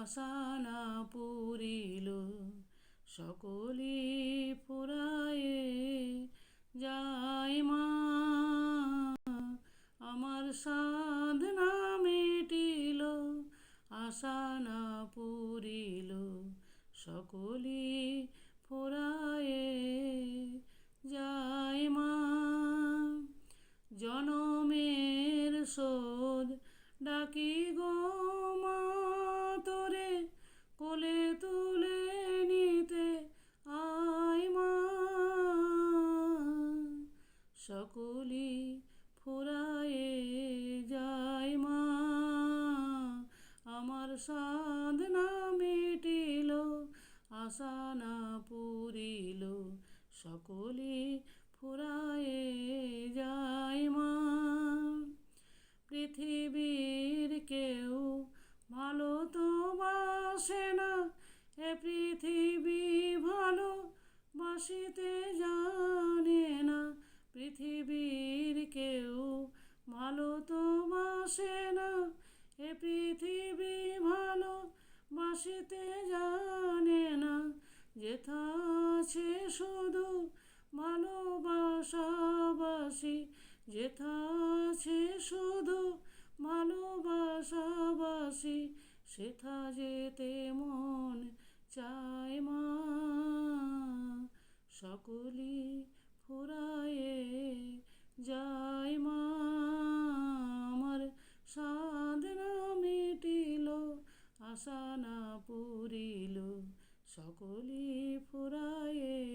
আশা না পুরিল সকলি ফুরায়ে যাই মা। আমার সাধনা মিটিল আশা না পুরিল সকলি ফুরায়ে যাই মা। জনমের শোধ ডাকি গো সকলি ফুরায়ে যায় মা। আমার সাধনা মিটিল আশা না পুরিল, সকলি ফুরায়ে যায় মা। পৃথিবীর কেউ ভালো তো বাসে না, এ পৃথিবী ভালো বাসিতে বাসে না এ পৃথিবী ভালো বাসিতে জানে না যেথা আছে শুধু ভালোবাসাবাসি, যেথা আছে শুধু ভালোবাসাবাসি, সেথা যেতে মন চায় মা। সকলি ফুরায়ে যায়। আশা না পুরিল সকলি ফুরায়ে